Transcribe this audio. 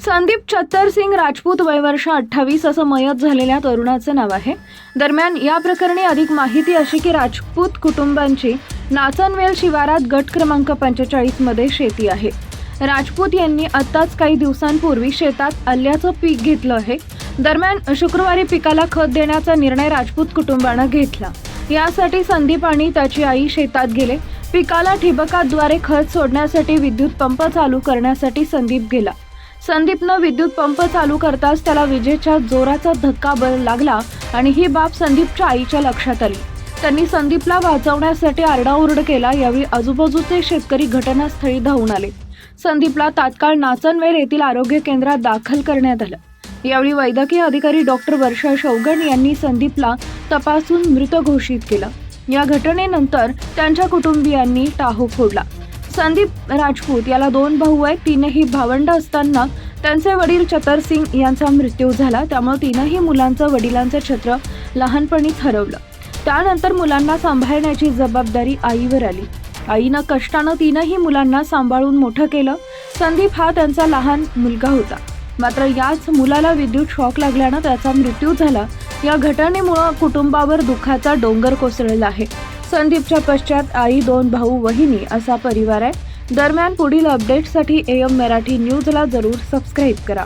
संदीप चत्तर सिंग राजपूत वयवर्ष अठ्ठावीस असं मयत झालेल्या तरुणाचं नाव आहे. दरम्यान या प्रकरणी अधिक माहिती अशी की राजपूत कुटुंबांची नाचनवेल शिवारात गट क्रमांक पंचेचाळीसमध्ये शेती आहे. राजपूत यांनी आत्ताच काही दिवसांपूर्वी शेतात आल्याचं पीक घेतलं आहे. दरम्यान शुक्रवारी पिकाला खत देण्याचा निर्णय राजपूत कुटुंबानं घेतला. यासाठी संदीप आणि त्याची आई शेतात गेले. पिकाला ठिबकाद्वारे खत सोडण्यासाठी विद्युत पंप चालू करण्यासाठी संदीप गेला. संदीपनं विद्युत पंप चालू करताच त्याला विजेच्या जोराचा धक्का बर लागला आणि ही बाब संदीपच्या आईच्या लक्षात आली. त्यांनी संदीपला वाचवण्यासाठी आरडाओरड केला यावेळी आजूबाजूचे शेतकरी घटनास्थळी धावून आले. संदीपला तात्काळ नाचनवेल येथील आरोग्य केंद्रात दाखल करण्यात आलं. यावेळी वैद्यकीय अधिकारी डॉक्टर वर्षा शौगण यांनी संदीपला तपासून मृत घोषित केलं. या घटनेनंतर त्यांच्या कुटुंबियांनी टाहो फोडला. संदीप राजपूत याला दोन भाऊ आहेत. तीनही भावंड असताना त्यांचे वडील चतर सिंग यांचा मृत्यू झाला. त्यामुळे तीनही मुलांचं वडिलांचं छत्र लहानपणीच हरवलं त्यानंतर मुलांना सांभाळण्याची जबाबदारी आईवर आली. आईनं कष्टानं तीनही मुलांना सांभाळून मोठं केलं. संदीप हा त्यांचा लहान मुलगा होता. मात्र याच मुलाला विद्युत शॉक लागल्यानं त्याचा मृत्यू झाला. या घटनेमुळं कुटुंबावर दुःखाचा डोंगर कोसळला आहे. संदीपच्या पश्चात आई दोन भाऊ वहिनी असा परिवार आहे. दरम्यान पुढील अपडेटसाठी एम मराठी न्यूजला जरूर सबस्क्राईब करा.